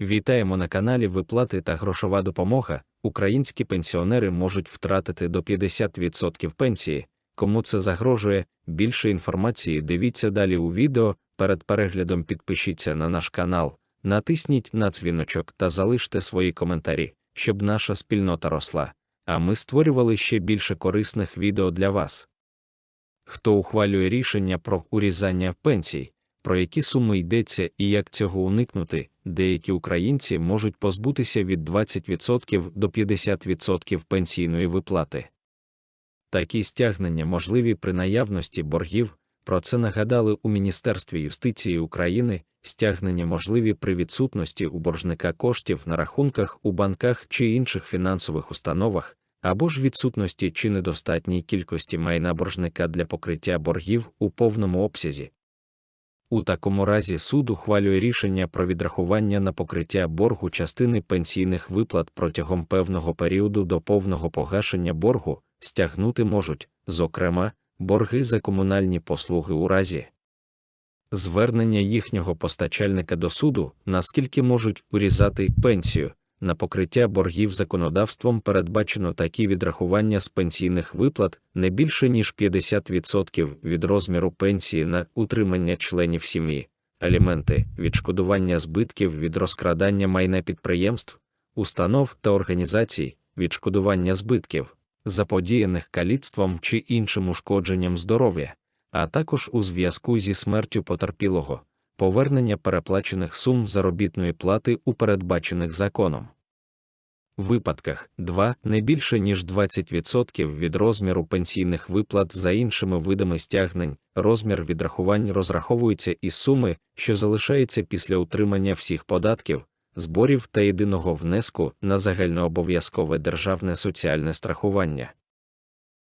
Вітаємо на каналі Виплати та грошова допомога. Українські пенсіонери можуть втратити до 50% пенсії. Кому це загрожує? Більше інформації дивіться далі у відео. Перед переглядом підпишіться на наш канал, натисніть на дзвіночок та залиште свої коментарі, щоб наша спільнота росла. А ми створювали ще більше корисних відео для вас. Хто ухвалює рішення про урізання пенсій? Про які суми йдеться і як цього уникнути, деякі українці можуть позбутися від 20% до 50% пенсійної виплати. Такі стягнення можливі при наявності боргів, про це нагадали у Міністерстві юстиції України, стягнення можливі при відсутності у боржника коштів на рахунках у банках чи інших фінансових установах, або ж відсутності чи недостатній кількості майна боржника для покриття боргів у повному обсязі. У такому разі суд ухвалює рішення про відрахування на покриття боргу частини пенсійних виплат протягом певного періоду до повного погашення боргу стягнути можуть, зокрема, борги за комунальні послуги у разі звернення їхнього постачальника до суду, наскільки можуть урізати пенсію, на покриття боргів законодавством передбачено такі відрахування з пенсійних виплат не більше ніж 50% від розміру пенсії на утримання членів сім'ї, аліменти, відшкодування збитків від розкрадання майна підприємств, установ та організацій, відшкодування збитків, заподіяних каліцтвом чи іншим ушкодженням здоров'я, а також у зв'язку зі смертю потерпілого повернення переплачених сум заробітної плати у передбачених законом. Випадках 2. не більше ніж 20% від розміру пенсійних виплат за іншими видами стягнень, розмір відрахувань розраховується із суми, що залишається після утримання всіх податків, зборів та єдиного внеску на загальнообов'язкове державне соціальне страхування.